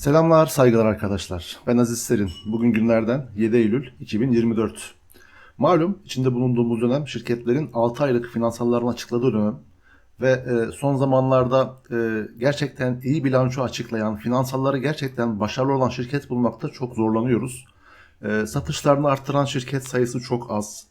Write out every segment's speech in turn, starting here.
Selamlar, saygılar arkadaşlar. Ben Aziz Serin. Bugün günlerden 7 Eylül 2024. Malum içinde bulunduğumuz dönem şirketlerin 6 aylık finansallarını açıkladığı dönem ve e, son zamanlarda e, gerçekten iyi bilanço açıklayan, finansalları gerçekten başarılı olan şirket bulmakta çok zorlanıyoruz. E, satışlarını arttıran şirket sayısı çok az.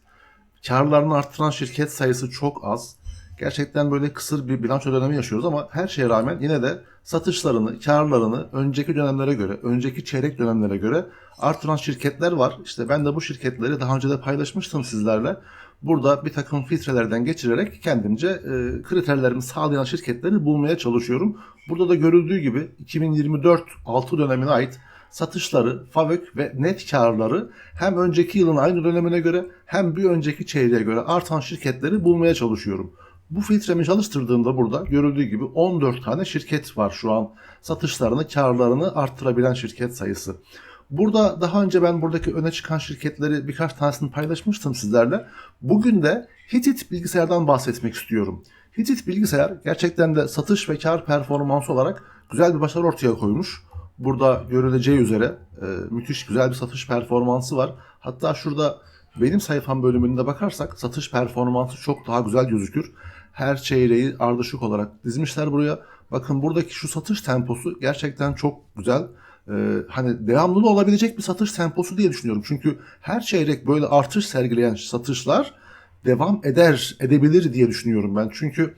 Karlarını arttıran şirket sayısı çok az. Gerçekten böyle kısır bir bilanço dönemi yaşıyoruz ama her şeye rağmen yine de satışlarını, karlarını önceki dönemlere göre, önceki çeyrek dönemlere göre artıran şirketler var. İşte ben de bu şirketleri daha önce de paylaşmıştım sizlerle. Burada bir takım filtrelerden geçirerek kendimce e, kriterlerimi sağlayan şirketleri bulmaya çalışıyorum. Burada da görüldüğü gibi 2024 6 dönemine ait satışları, FAVÖK ve net karları hem önceki yılın aynı dönemine göre hem bir önceki çeyreğe göre artan şirketleri bulmaya çalışıyorum. Bu filtremi çalıştırdığımda burada görüldüğü gibi 14 tane şirket var şu an satışlarını, karlarını arttırabilen şirket sayısı. Burada daha önce ben buradaki öne çıkan şirketleri birkaç tanesini paylaşmıştım sizlerle. Bugün de Hitit bilgisayardan bahsetmek istiyorum. Hitit bilgisayar gerçekten de satış ve kar performansı olarak güzel bir başarı ortaya koymuş. Burada görüleceği üzere e, müthiş güzel bir satış performansı var. Hatta şurada benim sayfam bölümünde bakarsak satış performansı çok daha güzel gözükür. Her çeyreği ardışık olarak dizmişler buraya. Bakın buradaki şu satış temposu gerçekten çok güzel. Ee, hani devamlı olabilecek bir satış temposu diye düşünüyorum. Çünkü her çeyrek böyle artış sergileyen satışlar devam eder, edebilir diye düşünüyorum ben. Çünkü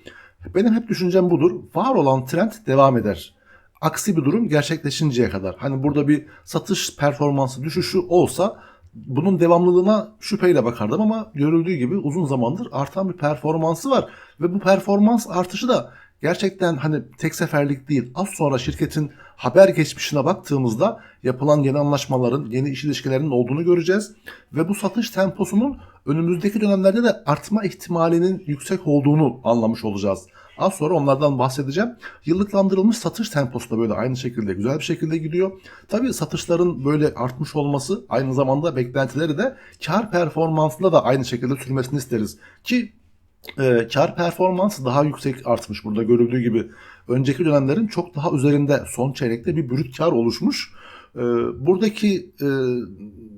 benim hep düşüncem budur. Var olan trend devam eder. Aksi bir durum gerçekleşinceye kadar. Hani burada bir satış performansı düşüşü olsa bunun devamlılığına şüpheyle bakardım ama görüldüğü gibi uzun zamandır artan bir performansı var. Ve bu performans artışı da gerçekten hani tek seferlik değil. Az sonra şirketin haber geçmişine baktığımızda yapılan yeni anlaşmaların, yeni iş ilişkilerinin olduğunu göreceğiz. Ve bu satış temposunun önümüzdeki dönemlerde de artma ihtimalinin yüksek olduğunu anlamış olacağız. Az sonra onlardan bahsedeceğim. Yıllıklandırılmış satış temposu da böyle aynı şekilde güzel bir şekilde gidiyor. Tabii satışların böyle artmış olması aynı zamanda beklentileri de kar performansında da aynı şekilde sürmesini isteriz. Ki e, kar performansı daha yüksek artmış burada görüldüğü gibi. Önceki dönemlerin çok daha üzerinde son çeyrekte bir brüt kar oluşmuş. E, buradaki e,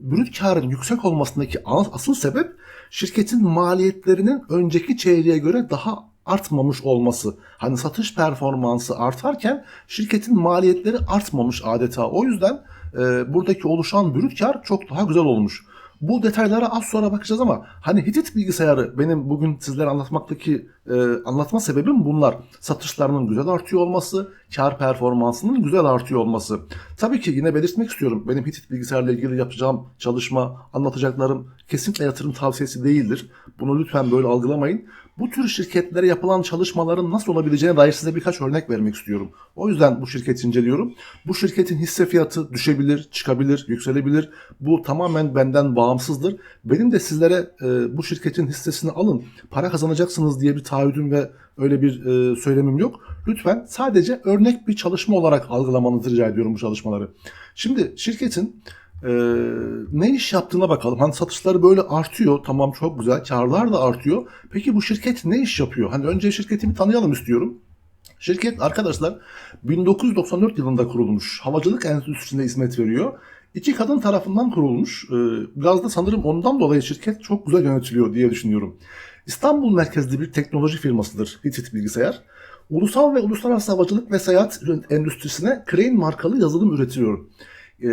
brüt karın yüksek olmasındaki asıl sebep şirketin maliyetlerinin önceki çeyreğe göre daha artmamış olması. Hani satış performansı artarken şirketin maliyetleri artmamış adeta. O yüzden e, buradaki oluşan brüt kar çok daha güzel olmuş. Bu detaylara az sonra bakacağız ama hani Hitit bilgisayarı benim bugün sizlere anlatmaktaki e, anlatma sebebim bunlar. Satışlarının güzel artıyor olması, kar performansının güzel artıyor olması. Tabii ki yine belirtmek istiyorum. Benim Hitit bilgisayarla ilgili yapacağım çalışma, anlatacaklarım kesinlikle yatırım tavsiyesi değildir. Bunu lütfen böyle algılamayın. Bu tür şirketlere yapılan çalışmaların nasıl olabileceğine dair size birkaç örnek vermek istiyorum. O yüzden bu şirketi inceliyorum. Bu şirketin hisse fiyatı düşebilir, çıkabilir, yükselebilir. Bu tamamen benden bağımsızdır. Benim de sizlere e, bu şirketin hissesini alın, para kazanacaksınız diye bir taahhüdüm ve öyle bir e, söylemim yok. Lütfen sadece örnek bir çalışma olarak algılamanızı rica ediyorum bu çalışmaları. Şimdi şirketin e, ne iş yaptığına bakalım. Hani satışları böyle artıyor. Tamam çok güzel. Karlar da artıyor. Peki bu şirket ne iş yapıyor? Hani önce şirketi bir tanıyalım istiyorum. Şirket arkadaşlar 1994 yılında kurulmuş. Havacılık endüstrisinde hizmet veriyor. İki kadın tarafından kurulmuş. Ee, biraz sanırım ondan dolayı şirket çok güzel yönetiliyor diye düşünüyorum. İstanbul merkezli bir teknoloji firmasıdır Hitit Bilgisayar. Ulusal ve uluslararası havacılık ve seyahat endüstrisine Crane markalı yazılım üretiyor. E,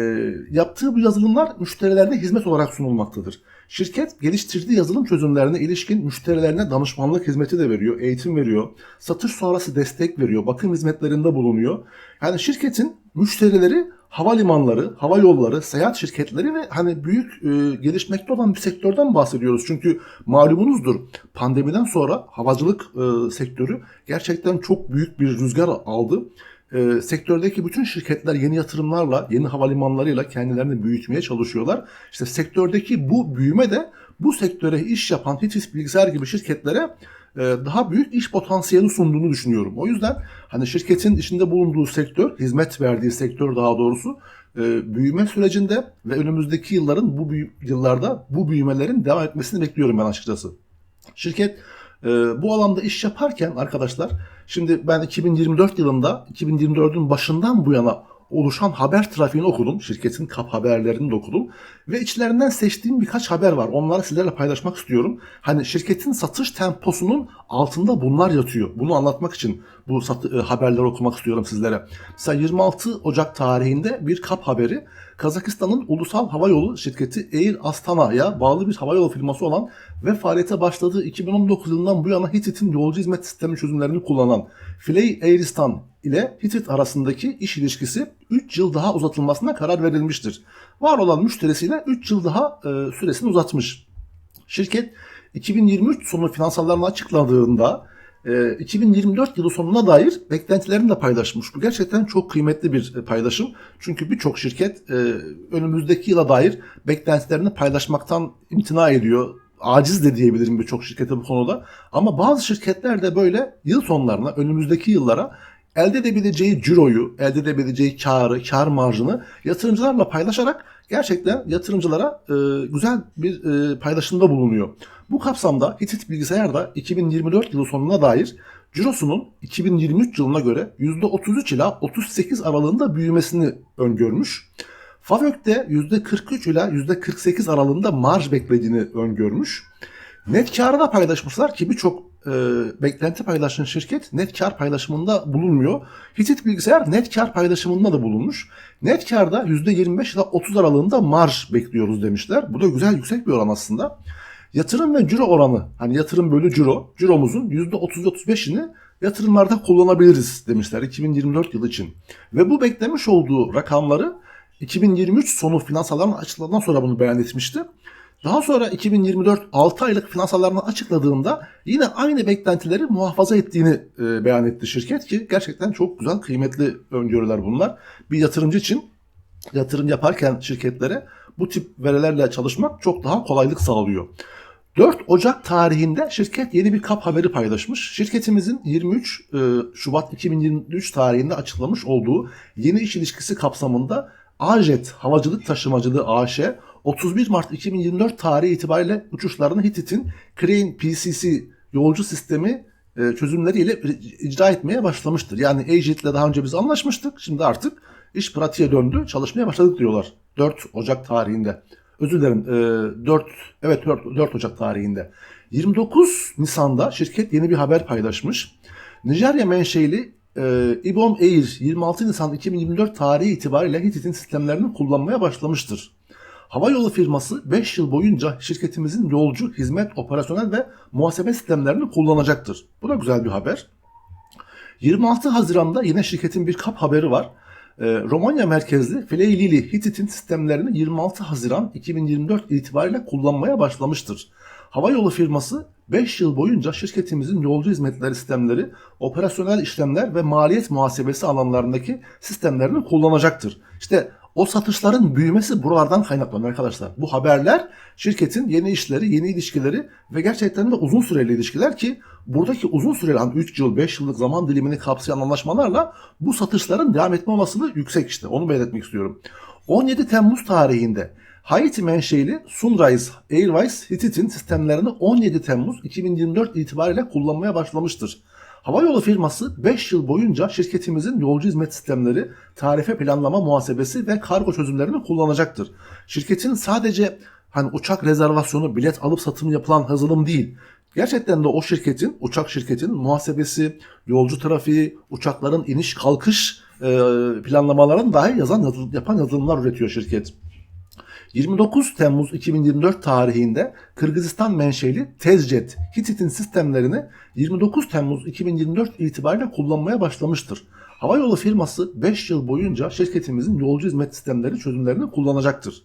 yaptığı bu yazılımlar müşterilerine hizmet olarak sunulmaktadır. Şirket geliştirdiği yazılım çözümlerine ilişkin müşterilerine danışmanlık hizmeti de veriyor, eğitim veriyor, satış sonrası destek veriyor, bakım hizmetlerinde bulunuyor. Yani şirketin müşterileri havalimanları, hava yolları, seyahat şirketleri ve hani büyük e, gelişmekte olan bir sektörden bahsediyoruz. Çünkü malumunuzdur pandemiden sonra havacılık e, sektörü gerçekten çok büyük bir rüzgar aldı e, sektördeki bütün şirketler yeni yatırımlarla, yeni havalimanlarıyla kendilerini büyütmeye çalışıyorlar. İşte sektördeki bu büyüme de bu sektöre iş yapan Hitis Bilgisayar gibi şirketlere e, daha büyük iş potansiyeli sunduğunu düşünüyorum. O yüzden hani şirketin içinde bulunduğu sektör, hizmet verdiği sektör daha doğrusu e, büyüme sürecinde ve önümüzdeki yılların bu yıllarda bu büyümelerin devam etmesini bekliyorum ben açıkçası. Şirket e, bu alanda iş yaparken arkadaşlar Şimdi ben 2024 yılında 2024'ün başından bu yana oluşan haber trafiğini okudum. Şirketin kap haberlerini de okudum. Ve içlerinden seçtiğim birkaç haber var. Onları sizlerle paylaşmak istiyorum. Hani şirketin satış temposunun altında bunlar yatıyor. Bunu anlatmak için bu satı, e, haberleri okumak istiyorum sizlere. Mesela 26 Ocak tarihinde bir kap haberi Kazakistan'ın ulusal hava yolu şirketi Air Astana'ya bağlı bir hava yolu firması olan ve faaliyete başladığı 2019 yılından bu yana Hitit'in yolcu hizmet sistemi çözümlerini kullanan Flay Airistan ile Hitit arasındaki iş ilişkisi 3 yıl daha uzatılmasına karar verilmiştir. Var olan müşterisiyle 3 yıl daha e, süresini uzatmış. Şirket 2023 sonu finansallarını açıkladığında 2024 yılı sonuna dair beklentilerini de paylaşmış. Bu gerçekten çok kıymetli bir e, paylaşım. Çünkü birçok şirket e, önümüzdeki yıla dair beklentilerini paylaşmaktan imtina ediyor. Aciz de diyebilirim birçok şirkete bu konuda. Ama bazı şirketler de böyle yıl sonlarına, önümüzdeki yıllara elde edebileceği ciroyu, elde edebileceği karı, kar marjını yatırımcılarla paylaşarak gerçekten yatırımcılara e, güzel bir e, paylaşımda bulunuyor. Bu kapsamda Hitit Bilgisayar da 2024 yılı sonuna dair cirosunun 2023 yılına göre %33 ila 38 aralığında büyümesini öngörmüş. Favök de %43 ila %48 aralığında marj beklediğini öngörmüş. Net karı da paylaşmışlar ki birçok e, beklenti paylaşan şirket net kar paylaşımında bulunmuyor. Hitit Bilgisayar net kar paylaşımında da bulunmuş. Net karda %25 ila 30 aralığında marj bekliyoruz demişler. Bu da güzel yüksek bir oran aslında. Yatırım ve ciro oranı, hani yatırım bölü ciro, ciromuzun %30-35'ini yatırımlarda kullanabiliriz demişler 2024 yılı için. Ve bu beklemiş olduğu rakamları 2023 sonu finansallarını açıkladıktan sonra bunu beyan etmişti. Daha sonra 2024 6 aylık finansallarını açıkladığında yine aynı beklentileri muhafaza ettiğini e, beyan etti şirket ki gerçekten çok güzel kıymetli öngörüler bunlar. Bir yatırımcı için yatırım yaparken şirketlere bu tip verilerle çalışmak çok daha kolaylık sağlıyor. 4 Ocak tarihinde şirket yeni bir kap haberi paylaşmış. Şirketimizin 23 e, Şubat 2023 tarihinde açıklamış olduğu yeni iş ilişkisi kapsamında Ajet Havacılık Taşımacılığı AŞ 31 Mart 2024 tarihi itibariyle uçuşlarını Hitit'in Crane PCC yolcu sistemi e, çözümleriyle icra etmeye başlamıştır. Yani Agent ile daha önce biz anlaşmıştık. Şimdi artık iş pratiğe döndü. Çalışmaya başladık diyorlar. 4 Ocak tarihinde. Özür dilerim. 4 evet 4, 4 Ocak tarihinde. 29 Nisan'da şirket yeni bir haber paylaşmış. Nijerya menşeli e, İBOM Air 26 Nisan 2024 tarihi itibariyle Hitit'in sistemlerini kullanmaya başlamıştır. Hava yolu firması 5 yıl boyunca şirketimizin yolcu, hizmet, operasyonel ve muhasebe sistemlerini kullanacaktır. Bu da güzel bir haber. 26 Haziran'da yine şirketin bir kap haberi var. Ee, Romanya merkezli Fleilili Hitit'in sistemlerini 26 Haziran 2024 itibariyle kullanmaya başlamıştır. Hava yolu firması 5 yıl boyunca şirketimizin yolcu hizmetleri sistemleri, operasyonel işlemler ve maliyet muhasebesi alanlarındaki sistemlerini kullanacaktır. İşte o satışların büyümesi buralardan kaynaklanıyor arkadaşlar. Bu haberler şirketin yeni işleri, yeni ilişkileri ve gerçekten de uzun süreli ilişkiler ki buradaki uzun süreli hani 3 yıl, 5 yıllık zaman dilimini kapsayan anlaşmalarla bu satışların devam etme olasılığı yüksek işte. Onu belirtmek istiyorum. 17 Temmuz tarihinde Haiti menşeli Sunrise Airways Hitit'in sistemlerini 17 Temmuz 2024 itibariyle kullanmaya başlamıştır. Havayolu firması 5 yıl boyunca şirketimizin yolcu hizmet sistemleri, tarife planlama muhasebesi ve kargo çözümlerini kullanacaktır. Şirketin sadece hani uçak rezervasyonu, bilet alıp satım yapılan yazılım değil. Gerçekten de o şirketin, uçak şirketin muhasebesi, yolcu trafiği, uçakların iniş kalkış planlamalarını dahi yazan, yapan yazılımlar üretiyor şirket. 29 Temmuz 2024 tarihinde Kırgızistan menşeli Tezjet Hitit'in sistemlerini 29 Temmuz 2024 itibariyle kullanmaya başlamıştır. Havayolu firması 5 yıl boyunca şirketimizin yolcu hizmet sistemleri çözümlerini kullanacaktır.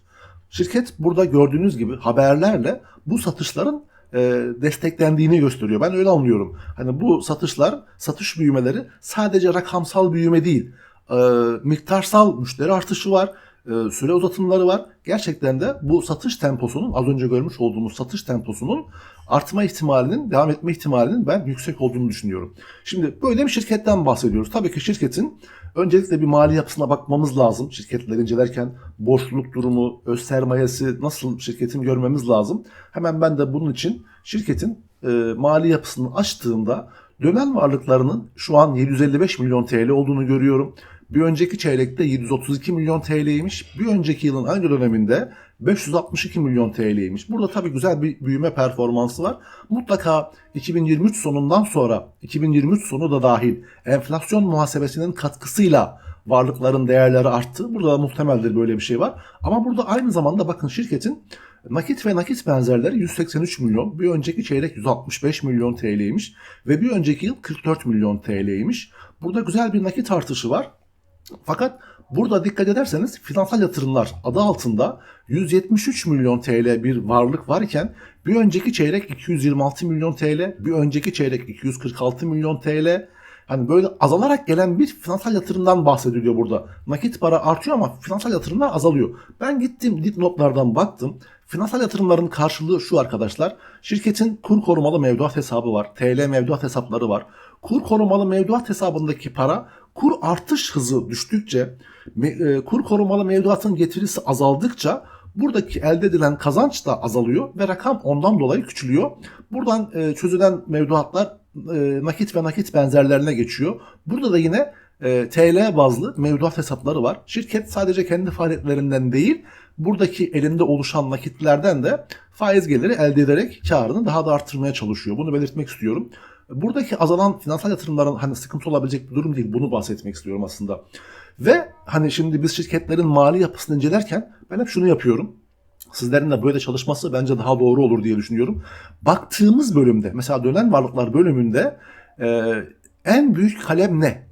Şirket burada gördüğünüz gibi haberlerle bu satışların e, desteklendiğini gösteriyor. Ben öyle anlıyorum. Hani bu satışlar, satış büyümeleri sadece rakamsal büyüme değil. E, miktarsal müşteri artışı var süre uzatımları var. Gerçekten de bu satış temposunun az önce görmüş olduğumuz satış temposunun artma ihtimalinin, devam etme ihtimalinin ben yüksek olduğunu düşünüyorum. Şimdi böyle bir şirketten bahsediyoruz. Tabii ki şirketin öncelikle bir mali yapısına bakmamız lazım. Şirketleri incelerken borçluluk durumu, öz sermayesi nasıl şirketin görmemiz lazım. Hemen ben de bunun için şirketin e, mali yapısını açtığımda dönen varlıklarının şu an 755 milyon TL olduğunu görüyorum. Bir önceki çeyrekte 732 milyon TL'ymiş. Bir önceki yılın aynı döneminde 562 milyon TL'ymiş. Burada tabii güzel bir büyüme performansı var. Mutlaka 2023 sonundan sonra 2023 sonu da dahil enflasyon muhasebesinin katkısıyla varlıkların değerleri arttı. Burada da muhtemeldir böyle bir şey var. Ama burada aynı zamanda bakın şirketin nakit ve nakit benzerleri 183 milyon. Bir önceki çeyrek 165 milyon TL'ymiş. Ve bir önceki yıl 44 milyon TL'ymiş. Burada güzel bir nakit artışı var. Fakat burada dikkat ederseniz finansal yatırımlar adı altında 173 milyon TL bir varlık varken bir önceki çeyrek 226 milyon TL, bir önceki çeyrek 246 milyon TL. Hani böyle azalarak gelen bir finansal yatırımdan bahsediliyor burada. Nakit para artıyor ama finansal yatırımlar azalıyor. Ben gittim dipnotlardan baktım. Finansal yatırımların karşılığı şu arkadaşlar. Şirketin kur korumalı mevduat hesabı var. TL mevduat hesapları var. Kur korumalı mevduat hesabındaki para kur artış hızı düştükçe, e, kur korumalı mevduatın getirisi azaldıkça buradaki elde edilen kazanç da azalıyor ve rakam ondan dolayı küçülüyor. Buradan e, çözülen mevduatlar e, nakit ve nakit benzerlerine geçiyor. Burada da yine TL bazlı mevduat hesapları var. Şirket sadece kendi faaliyetlerinden değil, buradaki elinde oluşan nakitlerden de faiz geliri elde ederek karını daha da arttırmaya çalışıyor. Bunu belirtmek istiyorum. Buradaki azalan finansal yatırımların hani sıkıntı olabilecek bir durum değil. Bunu bahsetmek istiyorum aslında. Ve hani şimdi biz şirketlerin mali yapısını incelerken ben hep şunu yapıyorum. Sizlerin de böyle çalışması bence daha doğru olur diye düşünüyorum. Baktığımız bölümde mesela dönen varlıklar bölümünde e, en büyük kalem ne?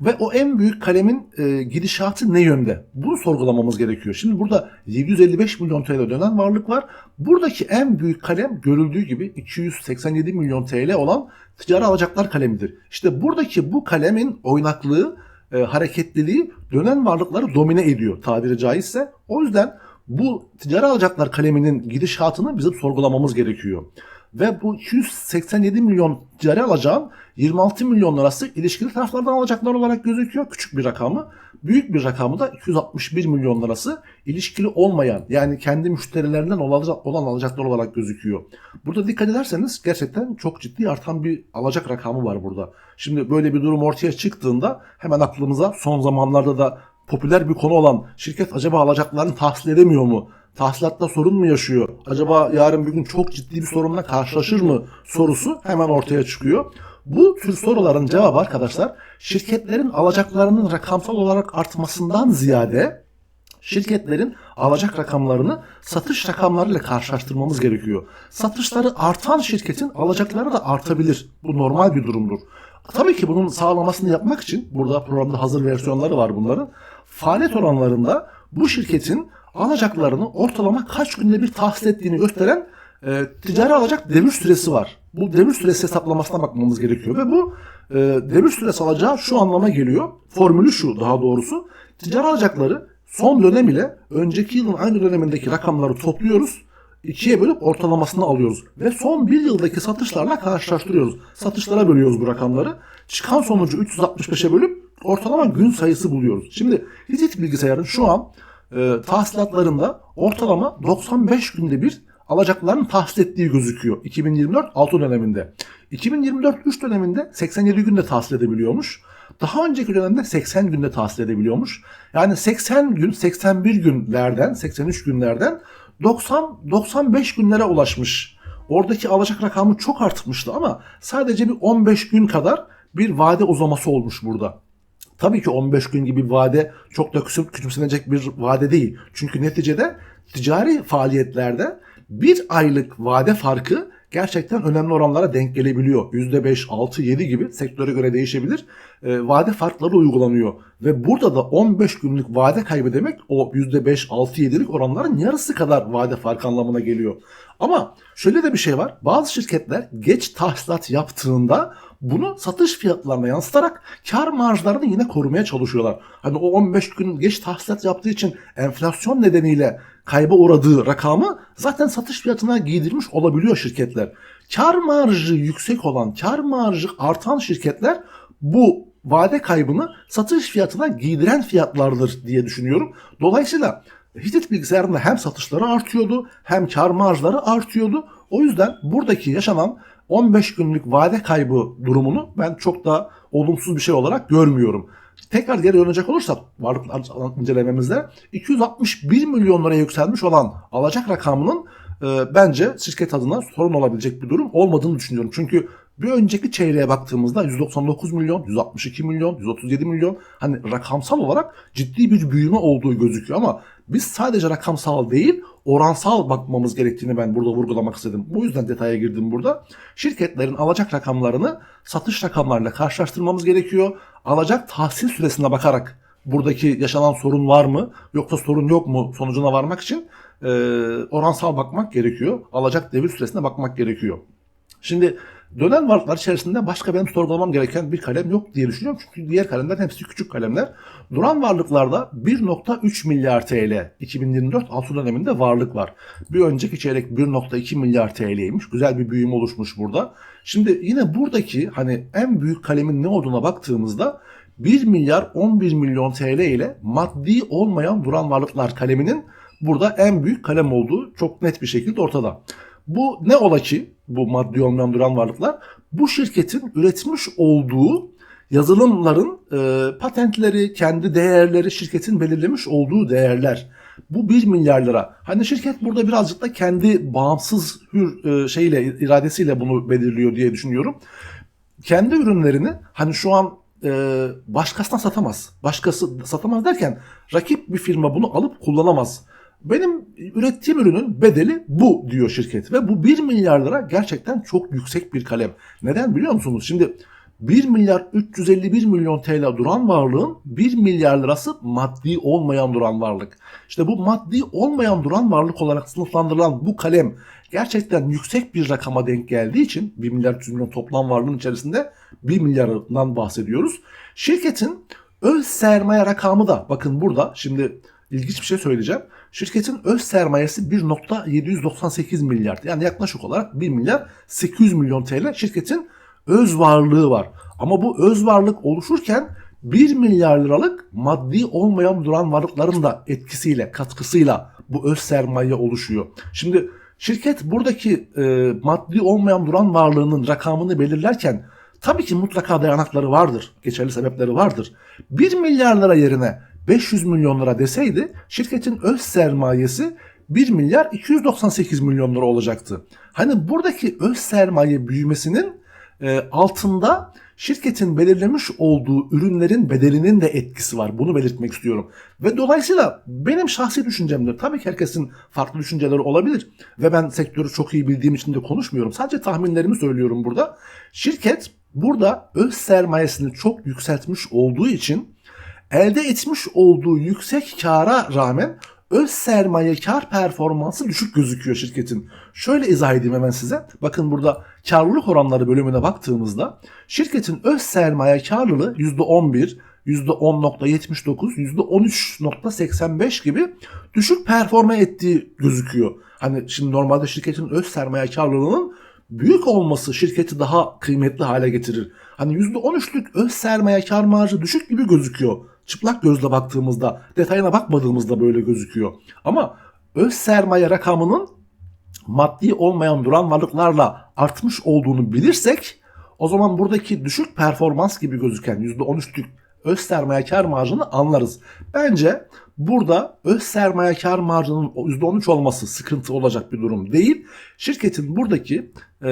Ve o en büyük kalemin e, gidişatı ne yönde? Bunu sorgulamamız gerekiyor. Şimdi burada 755 milyon TL dönen varlık var. Buradaki en büyük kalem görüldüğü gibi 287 milyon TL olan ticari alacaklar kalemidir. İşte buradaki bu kalemin oynaklığı, e, hareketliliği dönen varlıkları domine ediyor tabiri caizse. O yüzden bu ticari alacaklar kaleminin gidişatını bizim sorgulamamız gerekiyor. Ve bu 287 milyon ticari alacağın 26 milyon lirası ilişkili taraflardan alacaklar olarak gözüküyor. Küçük bir rakamı. Büyük bir rakamı da 261 milyon lirası ilişkili olmayan yani kendi müşterilerinden olan alacaklar olarak gözüküyor. Burada dikkat ederseniz gerçekten çok ciddi artan bir alacak rakamı var burada. Şimdi böyle bir durum ortaya çıktığında hemen aklımıza son zamanlarda da popüler bir konu olan şirket acaba alacaklarını tahsil edemiyor mu? Tahsilatta sorun mu yaşıyor? Acaba yarın bir gün çok ciddi bir sorunla karşılaşır mı sorusu hemen ortaya çıkıyor. Bu tür soruların cevabı arkadaşlar şirketlerin alacaklarının rakamsal olarak artmasından ziyade şirketlerin alacak rakamlarını satış rakamlarıyla karşılaştırmamız gerekiyor. Satışları artan şirketin alacakları da artabilir. Bu normal bir durumdur. Tabii ki bunun sağlamasını yapmak için burada programda hazır versiyonları var bunların. Faaliyet oranlarında bu şirketin alacaklarını ortalama kaç günde bir tahsil ettiğini gösteren e, ticari alacak devir süresi var. Bu devir süresi hesaplamasına bakmamız gerekiyor ve bu e, devir süresi alacağı şu anlama geliyor. Formülü şu daha doğrusu. Ticari alacakları son dönem ile önceki yılın aynı dönemindeki rakamları topluyoruz. ikiye bölüp ortalamasını alıyoruz. Ve son bir yıldaki satışlarla karşılaştırıyoruz. Satışlara bölüyoruz bu rakamları. Çıkan sonucu 365'e bölüp ortalama gün sayısı buluyoruz. Şimdi Hitit bilgisayarın şu an e, tahsilatlarında ortalama 95 günde bir alacakların tahsil ettiği gözüküyor. 2024 6 döneminde. 2024 3 döneminde 87 günde tahsil edebiliyormuş. Daha önceki dönemde 80 günde tahsil edebiliyormuş. Yani 80 gün, 81 günlerden, 83 günlerden 90 95 günlere ulaşmış. Oradaki alacak rakamı çok artmıştı ama sadece bir 15 gün kadar bir vade uzaması olmuş burada. Tabii ki 15 gün gibi vade çok da küçümsenecek bir vade değil. Çünkü neticede ticari faaliyetlerde bir aylık vade farkı gerçekten önemli oranlara denk gelebiliyor. %5, 6, 7 gibi sektöre göre değişebilir. E, vade farkları uygulanıyor. Ve burada da 15 günlük vade kaybı demek o %5, 6, 7'lik oranların yarısı kadar vade farkı anlamına geliyor. Ama şöyle de bir şey var. Bazı şirketler geç tahsilat yaptığında bunu satış fiyatlarına yansıtarak kar marjlarını yine korumaya çalışıyorlar. Hani o 15 gün geç tahsilat yaptığı için enflasyon nedeniyle kayba uğradığı rakamı zaten satış fiyatına giydirmiş olabiliyor şirketler. Kar marjı yüksek olan, kar marjı artan şirketler bu vade kaybını satış fiyatına giydiren fiyatlardır diye düşünüyorum. Dolayısıyla Hitit bilgisayarında hem satışları artıyordu hem kar marjları artıyordu. O yüzden buradaki yaşanan 15 günlük vade kaybı durumunu ben çok da olumsuz bir şey olarak görmüyorum. tekrar geri dönecek olursak varlıklar incelememizde 261 milyon liraya yükselmiş olan alacak rakamının e, bence şirket adına sorun olabilecek bir durum olmadığını düşünüyorum. Çünkü bir önceki çeyreğe baktığımızda 199 milyon, 162 milyon, 137 milyon hani rakamsal olarak ciddi bir büyüme olduğu gözüküyor ama biz sadece rakamsal değil oransal bakmamız gerektiğini ben burada vurgulamak istedim. Bu yüzden detaya girdim burada. Şirketlerin alacak rakamlarını satış rakamlarıyla karşılaştırmamız gerekiyor. Alacak tahsil süresine bakarak buradaki yaşanan sorun var mı yoksa sorun yok mu sonucuna varmak için e, oransal bakmak gerekiyor. Alacak devir süresine bakmak gerekiyor. Şimdi dönen varlıklar içerisinde başka benim sorgulamam gereken bir kalem yok diye düşünüyorum. Çünkü diğer kalemler hepsi küçük kalemler. Duran varlıklarda 1.3 milyar TL 2024 altı döneminde varlık var. Bir önceki çeyrek 1.2 milyar TL'ymiş. Güzel bir büyüme oluşmuş burada. Şimdi yine buradaki hani en büyük kalemin ne olduğuna baktığımızda 1 milyar 11 milyon TL ile maddi olmayan duran varlıklar kaleminin burada en büyük kalem olduğu çok net bir şekilde ortada. Bu ne ola ki bu maddi olmayan duran varlıklar bu şirketin üretmiş olduğu yazılımların e, patentleri, kendi değerleri, şirketin belirlemiş olduğu değerler. Bu 1 milyar lira. Hani şirket burada birazcık da kendi bağımsız hür e, şeyle iradesiyle bunu belirliyor diye düşünüyorum. Kendi ürünlerini hani şu an e, başkasına satamaz. Başkası satamaz derken rakip bir firma bunu alıp kullanamaz. Benim ürettiğim ürünün bedeli bu diyor şirket ve bu 1 milyar lira gerçekten çok yüksek bir kalem. Neden biliyor musunuz? Şimdi 1 milyar 351 milyon TL duran varlığın 1 milyar lirası maddi olmayan duran varlık. İşte bu maddi olmayan duran varlık olarak sınıflandırılan bu kalem gerçekten yüksek bir rakama denk geldiği için 1 milyar 300 milyon toplam varlığın içerisinde 1 milyardan bahsediyoruz. Şirketin öz sermaye rakamı da bakın burada şimdi ilginç bir şey söyleyeceğim. Şirketin öz sermayesi 1.798 milyar. Yani yaklaşık olarak 1 milyar 800 milyon TL şirketin öz varlığı var. Ama bu öz varlık oluşurken 1 milyar liralık maddi olmayan duran varlıkların da etkisiyle, katkısıyla bu öz sermaye oluşuyor. Şimdi şirket buradaki e, maddi olmayan duran varlığının rakamını belirlerken tabii ki mutlaka dayanakları vardır, geçerli sebepleri vardır. 1 milyar lira yerine 500 milyon lira deseydi şirketin öz sermayesi 1 milyar 298 milyon lira olacaktı. Hani buradaki öz sermaye büyümesinin e, altında şirketin belirlemiş olduğu ürünlerin bedelinin de etkisi var. Bunu belirtmek istiyorum. Ve dolayısıyla benim şahsi düşüncemdir. Tabii ki herkesin farklı düşünceleri olabilir. Ve ben sektörü çok iyi bildiğim için de konuşmuyorum. Sadece tahminlerimi söylüyorum burada. Şirket burada öz sermayesini çok yükseltmiş olduğu için elde etmiş olduğu yüksek kara rağmen öz sermaye kar performansı düşük gözüküyor şirketin. Şöyle izah edeyim hemen size. Bakın burada karlılık oranları bölümüne baktığımızda şirketin öz sermaye karlılığı %11, %10.79, %13.85 gibi düşük performa ettiği gözüküyor. Hani şimdi normalde şirketin öz sermaye karlılığının büyük olması şirketi daha kıymetli hale getirir. Hani %13'lük öz sermaye kar marjı düşük gibi gözüküyor çıplak gözle baktığımızda, detayına bakmadığımızda böyle gözüküyor. Ama öz sermaye rakamının maddi olmayan duran varlıklarla artmış olduğunu bilirsek o zaman buradaki düşük performans gibi gözüken %13'lük öz sermaye kar marjını anlarız. Bence burada öz sermaye kar marjının %13 olması sıkıntı olacak bir durum değil. Şirketin buradaki e,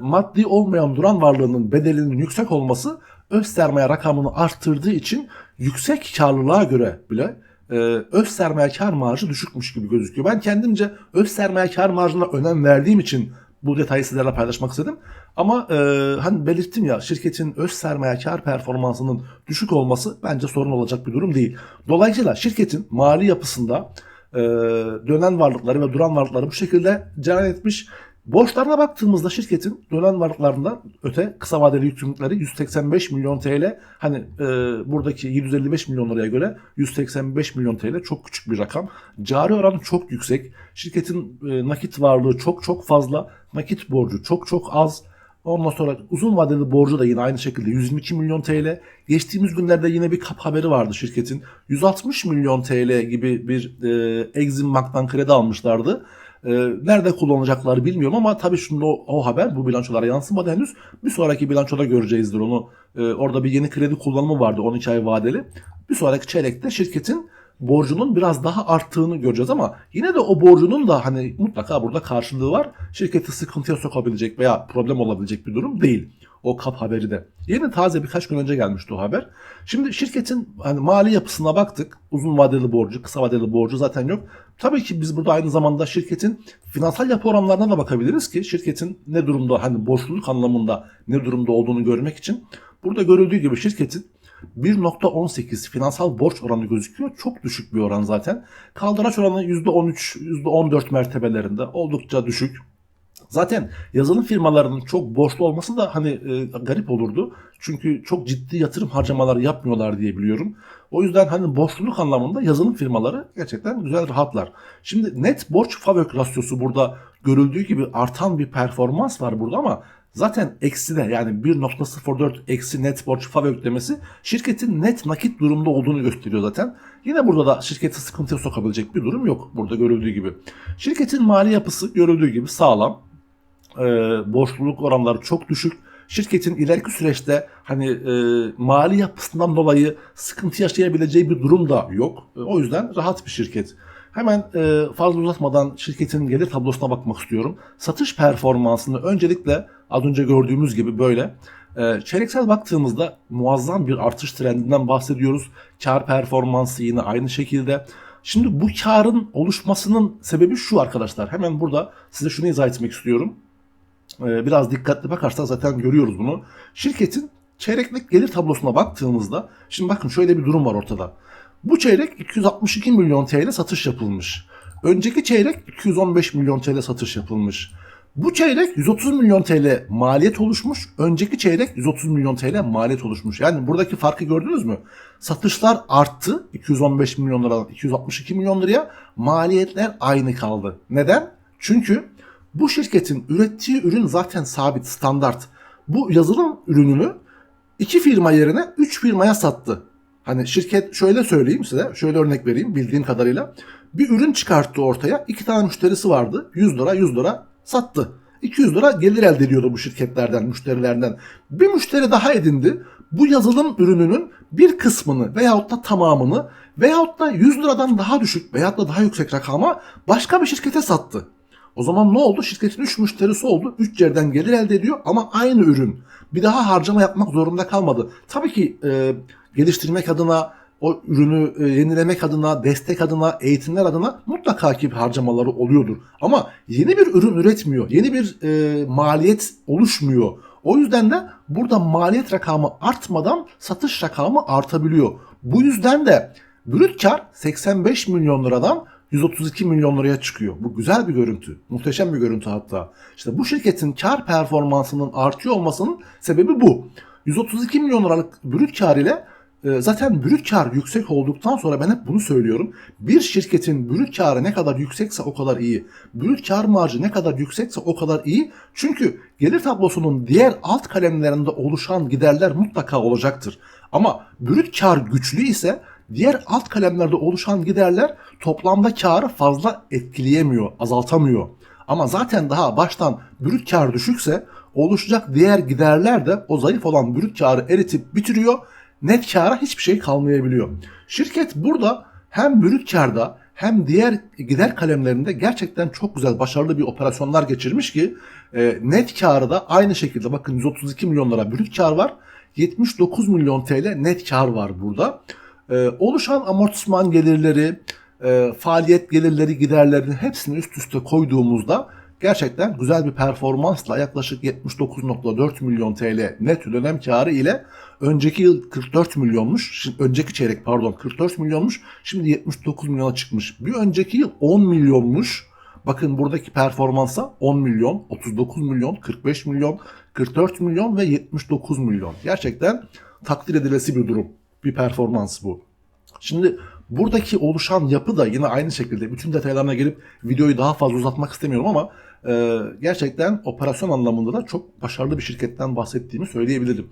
maddi olmayan duran varlığının bedelinin yüksek olması öz sermaye rakamını arttırdığı için yüksek karlılığa göre bile e, öz sermaye kar marjı düşükmüş gibi gözüküyor. Ben kendimce öz sermaye kar marjına önem verdiğim için bu detayı sizlerle paylaşmak istedim. Ama e, hani belirttim ya şirketin öz sermaye kar performansının düşük olması bence sorun olacak bir durum değil. Dolayısıyla şirketin mali yapısında e, dönen varlıkları ve duran varlıkları bu şekilde cereyan etmiş. Borçlarına baktığımızda şirketin dönen varlıklarından öte kısa vadeli yükümlülükleri 185 milyon TL. Hani e, buradaki 755 milyon liraya göre 185 milyon TL çok küçük bir rakam. Cari oranı çok yüksek. Şirketin e, nakit varlığı çok çok fazla. Nakit borcu çok çok az. Ondan sonra uzun vadeli borcu da yine aynı şekilde 122 milyon TL. Geçtiğimiz günlerde yine bir kap haberi vardı şirketin. 160 milyon TL gibi bir e, Exim Bank'tan kredi almışlardı. E, nerede kullanacaklar bilmiyorum ama tabii şimdi o, o haber bu bilançolara yansımadı henüz. Bir sonraki bilançoda göreceğizdir onu. E, orada bir yeni kredi kullanımı vardı 12 ay vadeli. Bir sonraki çeyrekte şirketin borcunun biraz daha arttığını göreceğiz ama yine de o borcunun da hani mutlaka burada karşılığı var. Şirketi sıkıntıya sokabilecek veya problem olabilecek bir durum değil. O kap haberi de. Yeni taze birkaç gün önce gelmişti o haber. Şimdi şirketin hani mali yapısına baktık. Uzun vadeli borcu, kısa vadeli borcu zaten yok. Tabii ki biz burada aynı zamanda şirketin finansal yapı oranlarına da bakabiliriz ki şirketin ne durumda hani borçluluk anlamında ne durumda olduğunu görmek için. Burada görüldüğü gibi şirketin 1.18 finansal borç oranı gözüküyor. Çok düşük bir oran zaten. Kaldıraç oranı %13, %14 mertebelerinde oldukça düşük. Zaten yazılım firmalarının çok borçlu olması da hani e, garip olurdu. Çünkü çok ciddi yatırım harcamaları yapmıyorlar diye biliyorum. O yüzden hani borçluluk anlamında yazılım firmaları gerçekten güzel rahatlar. Şimdi net borç FAVÖK rasyosu burada görüldüğü gibi artan bir performans var burada ama zaten eksi de yani 1.04 eksi net borç FAVÖK demesi şirketin net nakit durumda olduğunu gösteriyor zaten. Yine burada da şirketi sıkıntıya sokabilecek bir durum yok burada görüldüğü gibi. Şirketin mali yapısı görüldüğü gibi sağlam e, borçluluk oranları çok düşük. Şirketin ileriki süreçte hani e, mali yapısından dolayı sıkıntı yaşayabileceği bir durum da yok. E, o yüzden rahat bir şirket. Hemen e, fazla uzatmadan şirketin gelir tablosuna bakmak istiyorum. Satış performansını öncelikle az önce gördüğümüz gibi böyle e, çeyreksel baktığımızda muazzam bir artış trendinden bahsediyoruz. Kar performansı yine aynı şekilde. Şimdi bu karın oluşmasının sebebi şu arkadaşlar. Hemen burada size şunu izah etmek istiyorum. Ee, biraz dikkatli bakarsak zaten görüyoruz bunu. Şirketin çeyreklik gelir tablosuna baktığımızda şimdi bakın şöyle bir durum var ortada. Bu çeyrek 262 milyon TL satış yapılmış. Önceki çeyrek 215 milyon TL satış yapılmış. Bu çeyrek 130 milyon TL maliyet oluşmuş. Önceki çeyrek 130 milyon TL maliyet oluşmuş. Yani buradaki farkı gördünüz mü? Satışlar arttı 215 milyon liradan 262 milyon liraya. Maliyetler aynı kaldı. Neden? Çünkü bu şirketin ürettiği ürün zaten sabit, standart. Bu yazılım ürününü iki firma yerine üç firmaya sattı. Hani şirket şöyle söyleyeyim size, şöyle örnek vereyim bildiğim kadarıyla. Bir ürün çıkarttı ortaya, iki tane müşterisi vardı. 100 lira, 100 lira sattı. 200 lira gelir elde ediyordu bu şirketlerden, müşterilerden. Bir müşteri daha edindi. Bu yazılım ürününün bir kısmını veyahut da tamamını veyahut da 100 liradan daha düşük veyahut da daha yüksek rakama başka bir şirkete sattı. O zaman ne oldu? Şirketin 3 müşterisi oldu. 3 yerden gelir elde ediyor ama aynı ürün. Bir daha harcama yapmak zorunda kalmadı. Tabii ki e, geliştirmek adına, o ürünü e, yenilemek adına, destek adına, eğitimler adına mutlaka ki harcamaları oluyordur. Ama yeni bir ürün üretmiyor. Yeni bir e, maliyet oluşmuyor. O yüzden de burada maliyet rakamı artmadan satış rakamı artabiliyor. Bu yüzden de brüt kar 85 milyon liradan 132 milyon liraya çıkıyor. Bu güzel bir görüntü. Muhteşem bir görüntü hatta. İşte bu şirketin kar performansının artıyor olmasının sebebi bu. 132 milyon liralık brüt kar ile e, zaten brüt kar yüksek olduktan sonra ben hep bunu söylüyorum. Bir şirketin brüt karı ne kadar yüksekse o kadar iyi. Brüt kar marjı ne kadar yüksekse o kadar iyi. Çünkü gelir tablosunun diğer alt kalemlerinde oluşan giderler mutlaka olacaktır. Ama brüt kar güçlü ise diğer alt kalemlerde oluşan giderler toplamda karı fazla etkileyemiyor, azaltamıyor. Ama zaten daha baştan brüt kar düşükse oluşacak diğer giderler de o zayıf olan brüt karı eritip bitiriyor. Net kara hiçbir şey kalmayabiliyor. Şirket burada hem brüt karda hem diğer gider kalemlerinde gerçekten çok güzel başarılı bir operasyonlar geçirmiş ki e, net karı da aynı şekilde bakın 132 milyon lira brüt kar var. 79 milyon TL net kar var burada. E, oluşan amortisman gelirleri, e, faaliyet gelirleri, giderlerini hepsini üst üste koyduğumuzda gerçekten güzel bir performansla yaklaşık 79.4 milyon TL net dönem karı ile önceki yıl 44 milyonmuş. Şimdi önceki çeyrek pardon 44 milyonmuş. Şimdi 79 milyona çıkmış. Bir önceki yıl 10 milyonmuş. Bakın buradaki performansa 10 milyon, 39 milyon, 45 milyon, 44 milyon ve 79 milyon. Gerçekten takdir edilesi bir durum. Bir performans bu. Şimdi buradaki oluşan yapı da yine aynı şekilde bütün detaylarına gelip videoyu daha fazla uzatmak istemiyorum ama e, gerçekten operasyon anlamında da çok başarılı bir şirketten bahsettiğimi söyleyebilirim.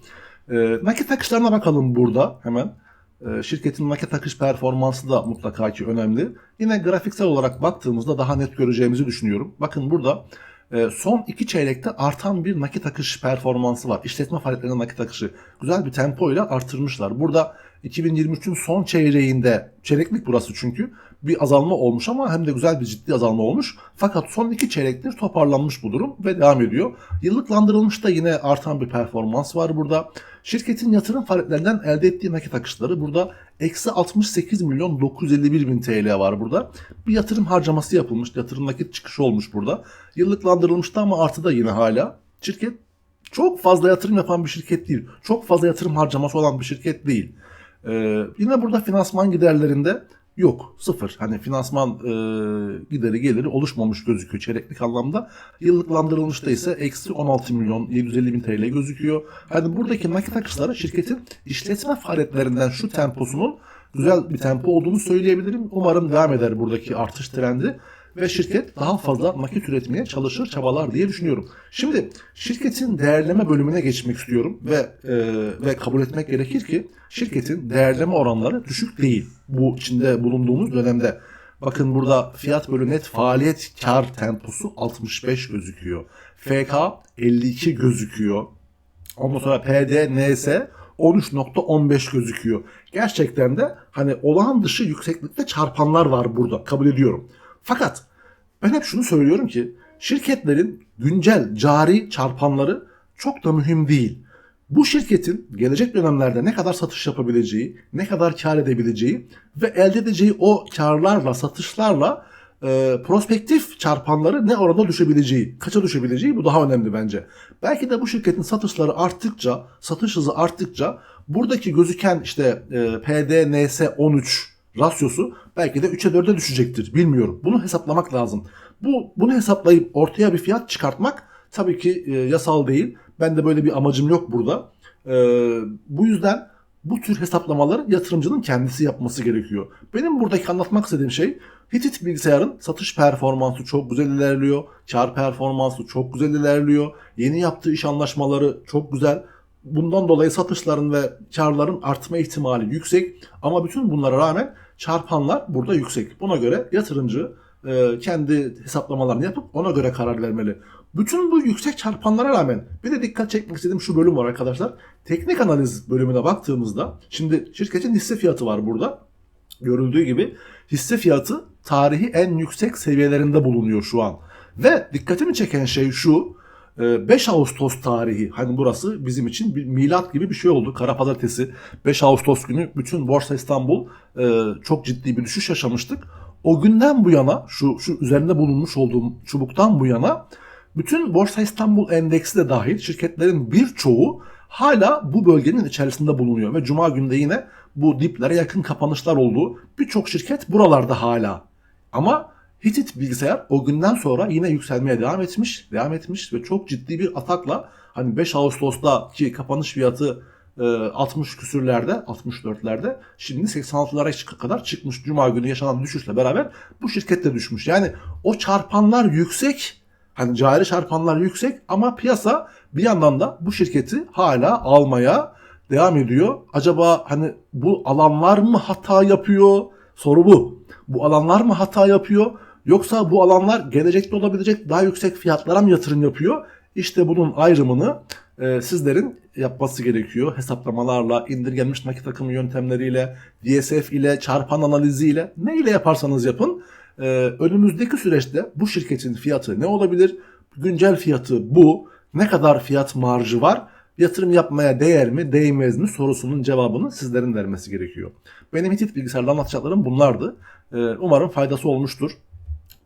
E, nakit akışlarına bakalım burada hemen. E, şirketin nakit akış performansı da mutlaka ki önemli. Yine grafiksel olarak baktığımızda daha net göreceğimizi düşünüyorum. Bakın burada son iki çeyrekte artan bir nakit akış performansı var. İşletme faaliyetlerinde nakit akışı güzel bir tempoyla artırmışlar. Burada 2023'ün son çeyreğinde, çeyreklik burası çünkü bir azalma olmuş ama hem de güzel bir ciddi azalma olmuş. Fakat son iki çeyrektir toparlanmış bu durum ve devam ediyor. Yıllıklandırılmış da yine artan bir performans var burada. Şirketin yatırım faaliyetlerinden elde ettiği nakit akışları burada eksi 68 milyon 951 bin TL var burada. Bir yatırım harcaması yapılmış, yatırım nakit çıkışı olmuş burada. Yıllıklandırılmıştı ama artı da yine hala. Şirket çok fazla yatırım yapan bir şirket değil. Çok fazla yatırım harcaması olan bir şirket değil. Ee, yine burada finansman giderlerinde yok. Sıfır. Hani finansman e, gideri geliri oluşmamış gözüküyor çeyreklik anlamda. Yıllıklandırılmışta ise eksi 16 milyon 750 bin TL gözüküyor. Hani buradaki nakit akışları şirketin işletme faaliyetlerinden şu temposunun güzel bir tempo olduğunu söyleyebilirim. Umarım devam eder buradaki artış trendi ve şirket daha fazla nakit üretmeye çalışır, çabalar diye düşünüyorum. Şimdi şirketin değerleme bölümüne geçmek istiyorum ve e, ve kabul etmek gerekir ki şirketin değerleme oranları düşük değil. Bu içinde bulunduğumuz dönemde. Bakın burada fiyat bölü net faaliyet kar temposu 65 gözüküyor. FK 52 gözüküyor. Ondan sonra PDNS 13.15 gözüküyor. Gerçekten de hani olağan dışı yükseklikte çarpanlar var burada. Kabul ediyorum. Fakat ben hep şunu söylüyorum ki şirketlerin güncel cari çarpanları çok da mühim değil. Bu şirketin gelecek dönemlerde ne kadar satış yapabileceği, ne kadar kar edebileceği ve elde edeceği o karlarla, satışlarla e, prospektif çarpanları ne orada düşebileceği, kaça düşebileceği bu daha önemli bence. Belki de bu şirketin satışları arttıkça, satış hızı arttıkça buradaki gözüken işte e, PDNS 13 rasyosu belki de 3'e 4'e düşecektir. Bilmiyorum. Bunu hesaplamak lazım. Bu bunu hesaplayıp ortaya bir fiyat çıkartmak tabii ki e, yasal değil. Ben de böyle bir amacım yok burada. E, bu yüzden bu tür hesaplamaları yatırımcının kendisi yapması gerekiyor. Benim buradaki anlatmak istediğim şey Hitit bilgisayarın satış performansı çok güzel ilerliyor. Kar performansı çok güzel ilerliyor. Yeni yaptığı iş anlaşmaları çok güzel. Bundan dolayı satışların ve karların artma ihtimali yüksek. Ama bütün bunlara rağmen çarpanlar burada yüksek. Buna göre yatırımcı e, kendi hesaplamalarını yapıp ona göre karar vermeli. Bütün bu yüksek çarpanlara rağmen bir de dikkat çekmek istediğim şu bölüm var arkadaşlar. Teknik analiz bölümüne baktığımızda şimdi şirketin hisse fiyatı var burada. Görüldüğü gibi hisse fiyatı tarihi en yüksek seviyelerinde bulunuyor şu an. Ve dikkatimi çeken şey şu. 5 Ağustos tarihi hani burası bizim için bir milat gibi bir şey oldu. Kara pazartesi 5 Ağustos günü bütün Borsa İstanbul e, çok ciddi bir düşüş yaşamıştık. O günden bu yana şu şu üzerinde bulunmuş olduğum çubuktan bu yana bütün Borsa İstanbul endeksi de dahil şirketlerin birçoğu hala bu bölgenin içerisinde bulunuyor ve cuma günde yine bu diplere yakın kapanışlar oldu. Birçok şirket buralarda hala. Ama Hitit bilgisayar o günden sonra yine yükselmeye devam etmiş, devam etmiş ve çok ciddi bir atakla hani 5 Ağustos'ta ki kapanış fiyatı 60 küsürlerde, 64'lerde şimdi 86'lara kadar çıkmış. Cuma günü yaşanan düşüşle beraber bu şirket de düşmüş. Yani o çarpanlar yüksek, hani cari çarpanlar yüksek ama piyasa bir yandan da bu şirketi hala almaya devam ediyor. Acaba hani bu alanlar mı hata yapıyor? Soru bu. Bu alanlar mı hata yapıyor? Yoksa bu alanlar gelecekte olabilecek daha yüksek fiyatlara mı yatırım yapıyor? İşte bunun ayrımını e, sizlerin yapması gerekiyor. Hesaplamalarla, indirgenmiş nakit akımı yöntemleriyle, DSF ile, çarpan analiziyle ne ile yaparsanız yapın. E, önümüzdeki süreçte bu şirketin fiyatı ne olabilir? Güncel fiyatı bu. Ne kadar fiyat marjı var? Yatırım yapmaya değer mi, değmez mi sorusunun cevabını sizlerin vermesi gerekiyor. Benim Hitit bilgisayarla anlatacaklarım bunlardı. E, umarım faydası olmuştur.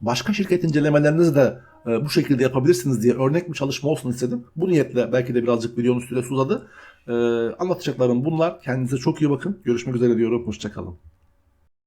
Başka şirket incelemelerinizi de e, bu şekilde yapabilirsiniz diye örnek bir çalışma olsun istedim. Bu niyetle belki de birazcık videonun süresi uzadı. E, anlatacaklarım bunlar. Kendinize çok iyi bakın. Görüşmek üzere diyorum. Hoşçakalın.